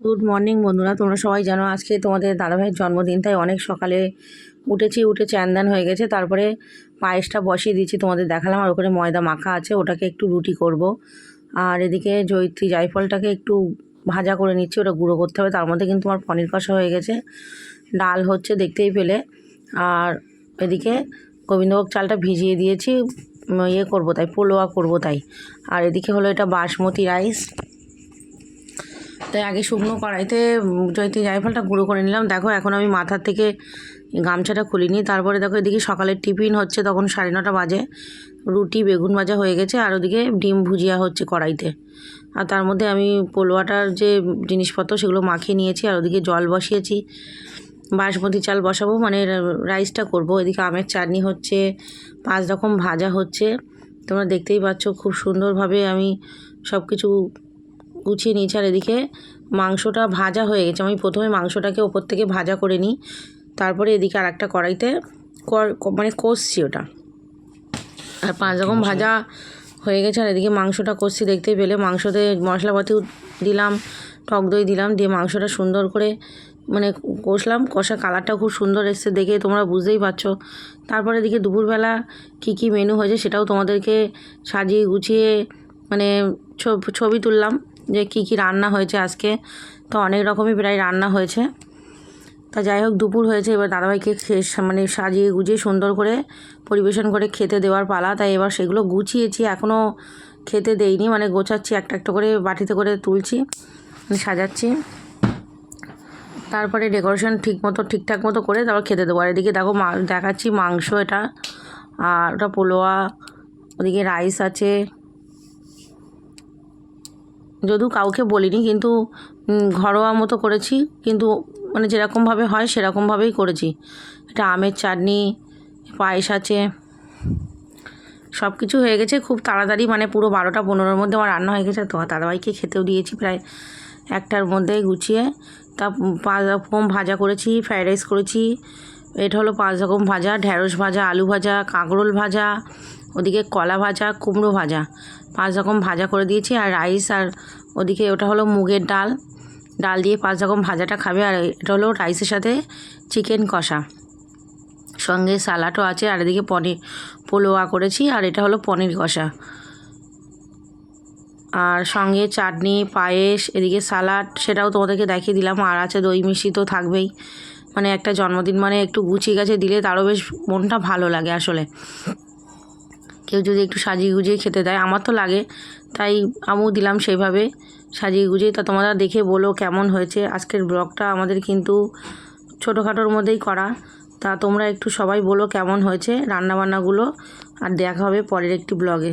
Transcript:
Good morning বন্ধুরা। তোমরা সবাই জানো আজকে তোমাদের দাদাভাইয়ের জন্মদিন, তাই অনেক সকালে উঠেছি, উঠে চ্যান্দান হয়ে গেছে। তারপরে পায়েসটা বসিয়ে দিয়েছি, তোমাদের দেখালাম। আর ওখানে ময়দা মাখা আছে, ওটাকে একটু রুটি করব। আর এদিকে জৈত্রী জায়ফলটাকে একটু ভাজা করে নিচ্ছি, ওটা গুঁড়ো করতে হবে। তার মধ্যে কিন্তু আমার পনির কষা হয়ে গেছে। ডাল হচ্ছে দেখতেই পেলে। আর এদিকে গোবিন্দভোগ চালটা ভিজিয়ে দিয়েছি ইয়ে করব তাই, পোলোয়া করব তাই। আর এদিকে হলো এটা বাসমতি রাইস। তাই আগে শুকনো কড়াইতে জয়িত্রী জায়ফলটা গুঁড়ো করে নিলাম, দেখো এখন আমি মাথার থেকে গামছাটা খুলিনি। তারপরে দেখো এদিকে সকালের টিফিন হচ্ছে তখন সাড়ে নটা বাজে। রুটি, বেগুন ভাজা হয়ে গেছে, আর ওদিকে ডিম ভুজিয়া হচ্ছে কড়াইতে। আর তার মধ্যে আমি পোলোয়াটার যে জিনিসপত্র সেগুলো মাখিয়ে নিয়েছি, আর ওদিকে জল বসিয়েছি। বাসমতি চাল বসাবো মানে রাইসটা করব। এদিকে আমের চাটনি হচ্ছে, পাঁচ রকম ভাজা হচ্ছে। তোমরা দেখতেই পাচ্ছ খুব সুন্দরভাবে আমি সব কিছু গুছিয়ে নিয়েছি। আর এদিকে মাংসটা ভাজা হয়ে গেছে। আমি প্রথমে মাংসটাকে ওপর থেকে ভাজা করে নিই। তারপরে এদিকে আর একটা কড়াইতে মানে কষছি ওটা। আর পাঁচ রকম ভাজা হয়ে গেছে। আর এদিকে মাংসটা কষছি দেখতেই পেলে। মাংসতে মশলাপাতিও দিলাম টক দই দিলাম দিয়ে মাংসটা সুন্দর করে মানে কষলাম। কষা কালারটা খুব সুন্দর এসছে দেখে তোমরা বুঝতেই পারছ। তারপরে এদিকে দুপুরবেলা কী কী মেনু হয়েছে সেটাও তোমাদেরকে সাজিয়ে গুছিয়ে মানে ছবি তুললাম। যে কী কী রান্না হয়েছে আজকে। তো অনেক রকমই প্রায় রান্না হয়েছে। তা যাই হোক, দুপুর হয়েছে, এবার দাদাভাইকে মানে সাজিয়ে গুজিয়ে সুন্দর করে পরিবেশন করে খেতে দেওয়ার পালা। তাই এবার সেগুলো গুছিয়েছি এখনও খেতে দেইনি মানে গোছাচ্ছি, একটা একটা করে বাটিতে করে তুলছি মানে সাজাচ্ছি। তারপরে ডেকোরেশন ঠিক মতো, ঠিকঠাক মতো করে তারপর খেতে দেবো। আর এদিকে দেখো দেখাচ্ছি মাংস এটা, আর ওটা পোলোয়া, ওদিকে রাইস আছে। যদিও কাউকে বলিনি, কিন্তু ঘরোয়া মতো করেছি। কিন্তু মানে যেরকমভাবে হয় সেরকমভাবেই করেছি। এটা আমের চাটনি, পায়েস আছে সব কিছু হয়ে গেছে। খুব তাড়াতাড়ি মানে পুরো বারোটা পনেরোর মধ্যে আমার রান্না হয়ে গেছে। তো দাদাভাইকে খেতেও দিয়েছি প্রায় একটার মধ্যে গুছিয়ে। তা, পাঁচ রকম ভাজা করেছি, ফ্রাইড রাইস করেছি। এটা হলো পাঁচ রকম ভাজা, ঢ্যাঁড়স ভাজা, আলু ভাজা, কাঁকরোল ভাজা, ওদিকে কলা ভাজা, কুমড়ো ভাজা। পাঁচ রকম ভাজা করে দিয়েছি। আর রাইস আর ওদিকে ওটা হলো মুগের ডাল। ডাল দিয়ে পাঁচ রকম ভাজাটা খাবে আর এটা হলো রাইসের সাথে চিকেন কষা। সঙ্গে সালাডও আছে আর এদিকে পনির পোলোয়া করেছি আর এটা হলো পনির কষা। আর সঙ্গে চাটনি, পায়েস, এদিকে সালাড সেটাও তোমাদেরকে দেখিয়ে দিলাম। আর আছে দই মিষ্টি তো থাকবেই। মানে একটা জন্মদিন মানে একটু গুছিয়ে গাছে দিলে তারও বেশ মনটা ভালো লাগে আসলে। কেউ যদি একটু সাজিয়ে গুজিয়ে খেতে দেয়, আমার তো লাগে। তাই আমিও দিলাম সেইভাবে সাজিয়ে গুজিয়ে। তা তোমরা দেখে বলো কেমন হয়েছে। আজকের ব্লগটা আমাদের কিন্তু ছোটোখাটোর মধ্যেই করা। তা তোমরা একটু সবাই বলো কেমন হয়েছে রান্নাবান্নাগুলো। আর দেখা হবে পরের একটি ব্লগে।